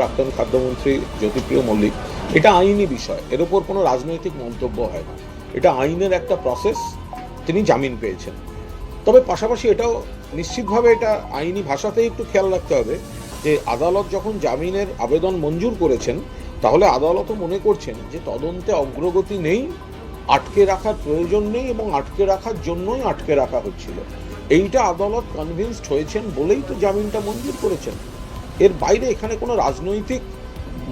প্রাক্তন খাদ্যমন্ত্রী জ্যোতিপ্রিয় মল্লিক, এটা আইনি বিষয়, এর উপর কোনো রাজনৈতিক মন্তব্য হয় না। এটা আইনের একটা প্রসেস তিনি জামিন পেয়েছেন। তবে পাশাপাশি এটাও নিশ্চিতভাবে এটা আইনি ভাষাতেই একটু খেয়াল রাখতে হবে যে আদালত যখন জামিনের আবেদন মঞ্জুর করেছেন, তাহলে আদালতও মনে করছেন যে তদন্তে অগ্রগতি নেই, আটকে রাখার প্রয়োজন নেই এবং আটকে রাখার জন্যই আটকে রাখা হচ্ছিল। এইটা আদালত কনভিন্সড হয়েছেন বলেই তো জামিনটা মঞ্জুর করেছেন। এর বাইরে এখানে কোনো রাজনৈতিক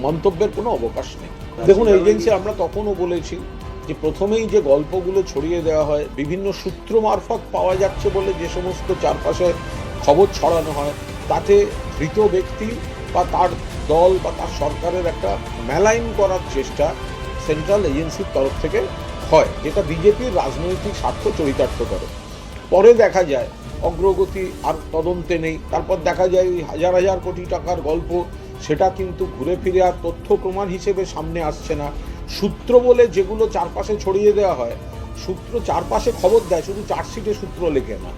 মন্তব্যের কোনো অবকাশ নেই। দেখুন এজেন্সি আমরা তখনও বলেছি যে প্রথমেই যে গল্পগুলো ছড়িয়ে দেওয়া হয় বিভিন্ন সূত্র মারফত পাওয়া যাচ্ছে বলে যে সমস্ত চারপাশে খবর ছড়ানো হয় তাতে ধৃত ব্যক্তি বা তার দল বা তার সরকারের একটা মেলাইন করার চেষ্টা সেন্ট্রাল এজেন্সির তরফ থেকে হয় যেটা বিজেপির রাজনৈতিক স্বার্থ চরিতার্থ করে। পরে দেখা যায় অগ্রগতি আর তদন্তে নেই। তারপর দেখা যায় ওই হাজার হাজার কোটি টাকার গল্প, সেটা কিন্তু ঘুরে ফিরে আর তথ্য প্রমাণ হিসেবে সামনে আসছে না। সূত্র বলে যেগুলো চারপাশে ছড়িয়ে দেওয়া হয়, সূত্র চারপাশে খবর দেয়, শুধু চার্জশিটে সূত্র লেখে না।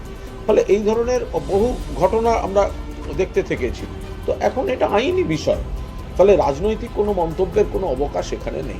ফলে এই ধরনের বহু ঘটনা আমরা দেখতে থেকেছি। তো এখন এটা আইনি বিষয়। ফলে রাজনৈতিক কোনো মন্তব্যের কোনো অবকাশ এখানে নেই।